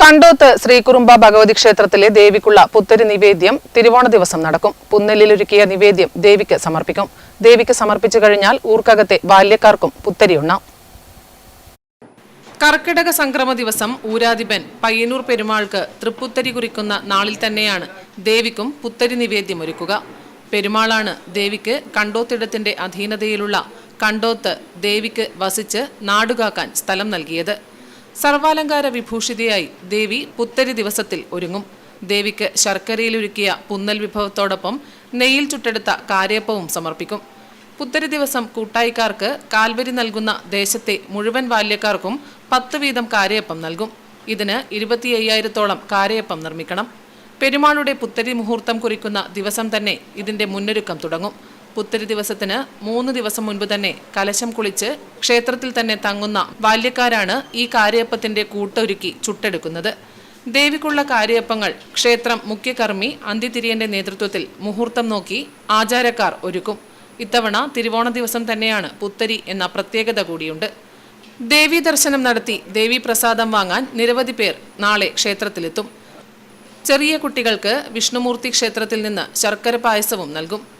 കണ്ടോത്ത് ശ്രീകുറുമ്പ ഭഗവതി ക്ഷേത്രത്തിലെ ദേവിക്കുള്ള പുത്തരി നിവേദ്യം തിരുവോണ ദിവസം നടക്കും. പുന്നലിലൊരുക്കിയ നിവേദ്യം ദേവിക്ക് സമർപ്പിക്കും. ദേവിക്ക് സമർപ്പിച്ചു കഴിഞ്ഞാൽ ഊർക്കകത്തെ ബാല്യക്കാർക്കും പുത്തരി ഉണ്ണാം. കർക്കിടക സംക്രമ ദിവസം ഊരാധിപൻ പയ്യന്നൂർ പെരുമാൾക്ക് തൃപ്പുത്തരി കുറിക്കുന്ന നാളിൽ തന്നെയാണ് ദേവിക്കും പുത്തരി നിവേദ്യം ഒരുക്കുക. പെരുമാളാണ് ദേവിക്ക് കണ്ടോത്തിടത്തിന്റെ അധീനതയിലുള്ള കണ്ടോത്ത് ദേവിക്ക് വസിച്ച് നാടുകാക്കാൻ സ്ഥലം നൽകിയത്. സർവാലങ്കാര വിഭൂഷിതയായി ദേവി പുത്തരി ദിവസത്തിൽ ഒരുങ്ങും. ദേവിക്ക് ശർക്കരയിലൊരുക്കിയ പുന്നൽ വിഭവത്തോടൊപ്പം നെയ്യിൽ ചുട്ടെടുത്ത കാര്യപ്പവും സമർപ്പിക്കും. പുത്തരി ദിവസം കൂട്ടായിക്കാർക്ക് കാൽവരി നൽകുന്ന ദേശത്തെ മുഴുവൻ ബാല്യക്കാർക്കും പത്ത് വീതം കാരയപ്പം നൽകും. ഇതിന് ഇരുപത്തി അയ്യായിരത്തോളം കാരയപ്പം നിർമ്മിക്കണം. പെരുമാളുടെ പുത്തരി മുഹൂർത്തം കുറിക്കുന്ന ദിവസം തന്നെ ഇതിന്റെ മുന്നൊരുക്കം തുടങ്ങും. പുത്തരി ദിവസത്തിന് മൂന്ന് ദിവസം മുൻപ് തന്നെ കലശം കുളിച്ച് ക്ഷേത്രത്തിൽ തന്നെ തങ്ങുന്ന ബാല്യക്കാരാണ് ഈ കാര്യപ്പത്തിന്റെ കൂട്ടൊരുക്കി ചുട്ടെടുക്കുന്നത്. ദേവിക്കുള്ള കാര്യപ്പങ്ങൾ ക്ഷേത്രം മുഖ്യകർമ്മി അന്തിതിരിയന്റെ നേതൃത്വത്തിൽ മുഹൂർത്തം നോക്കി ആചാരക്കാർ ഒരുക്കും. ഇത്തവണ തിരുവോണ ദിവസം തന്നെയാണ് പുത്തരി എന്ന പ്രത്യേകത കൂടിയുണ്ട്. ദേവി ദർശനം നടത്തി ദേവി പ്രസാദം വാങ്ങാൻ നിരവധി പേർ നാളെ ക്ഷേത്രത്തിലെത്തും. ചെറിയ കുട്ടികൾക്ക് വിഷ്ണുമൂർത്തി ക്ഷേത്രത്തിൽ നിന്ന് ശർക്കര പായസവും നൽകും.